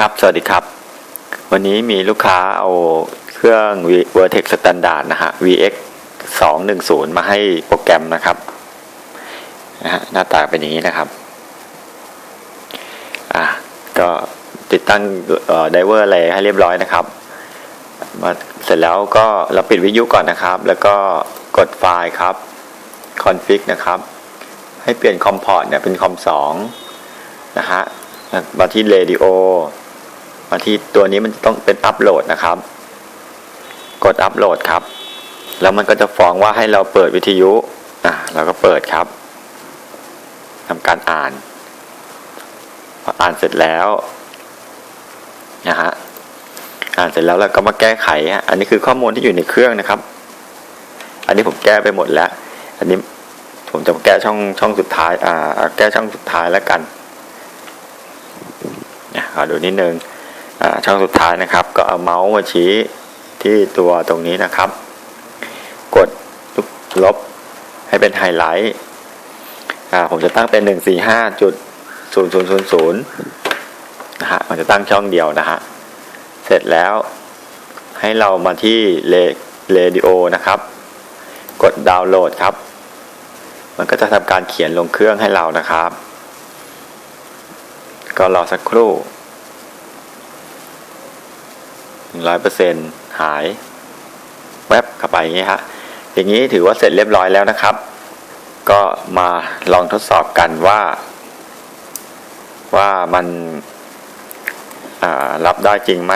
ครับ สวัสดีครับ วันนี้มีลูกค้าเอาเครื่อง Vertex Standard นะฮะ VX 210มาให้โปรแกรมนะครับนะฮะหน้าตาเป็นอย่างนี้นะครับ อะ ก็ติดตั้งไดเวอร์อะไรให้เรียบร้อยนะครับ มาเสร็จแล้วก็เราปิดวิทยุก่อนนะครับ แล้วก็กดไฟล์ครับ config นะครับ ให้เปลี่ยนคอมพอร์ตเนี่ยเป็นคอม2นะฮะมาที่ radio มาที่ตัวนี้มันต้องเป็นอัปโหลดนะครับ กดอัปโหลดครับ แล้วมันก็จะฟ้องว่าให้เราเปิดวิทยุอะเราก็เปิดครับทำการอ่านพออ่านเสร็จแล้วนะฮะอ่านเสร็จแล้วเราก็มาแก้ไขฮะอันนี้คือข้อมูลที่อยู่ในเครื่องนะครับ อันนี้ผมแก้ไปหมดแล้ว อันนี้ผมจะแก้ช่องช่องสุดท้าย อ่า แก้ช่องสุดท้ายแล้วกันขอดูนิดนึง ช่องสุดท้ายนะครับ ก็เอาเมาส์มาชี้ที่ตัวตรงนี้นะครับ กดลบให้เป็นไฮไลท์ผมจะตั้งเป็น 145.0000นะฮะมันจะตั้งช่องเดียวนะฮะเสร็จแล้วให้เรามาที่เรดิโอนะครับ กดดาวน์โหลดครับ มันก็จะทำการเขียนลงเครื่องให้เรานะครับ ก็รอสักครู่ ร้อยเปอร์เซ็นหายแวบเข้าไปอย่างนี้ฮะอย่างนี้ถือว่าเสร็จเรียบร้อยแล้วนะครับ ก็มาลองทดสอบกันว่า ว่ามันรับได้จริงไหม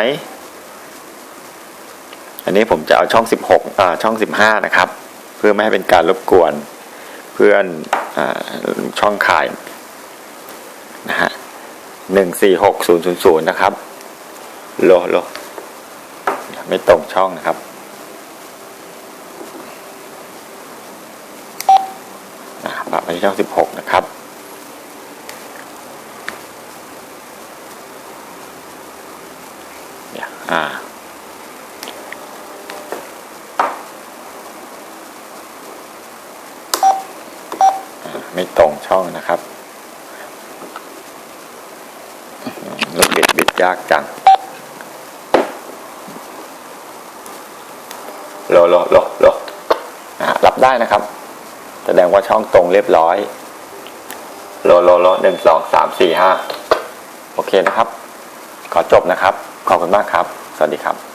อันนี้ผมจะเอาช่อง 16อ่าช่อง 15 นะครับ เพื่อไม่ให้เป็นการรบกวน เพื่อนอช่องข่ายนะฮะ146000นะครับโลโล ไม่ตรงช่องนะครับ ปรับไปที่ช่อง 16 นะครับ อ่าไม่ตรงช่องนะครับลูกบิดบิดยากจัง โลโลโลโลนะฮะรับได้นะครับ แสดงว่าช่องตรงเรียบร้อย โลโลโลหนึ่งสองสามสี่ห้าโอเคนะครับ ขอจบนะครับ ขอบคุณมากครับ สวัสดีครับ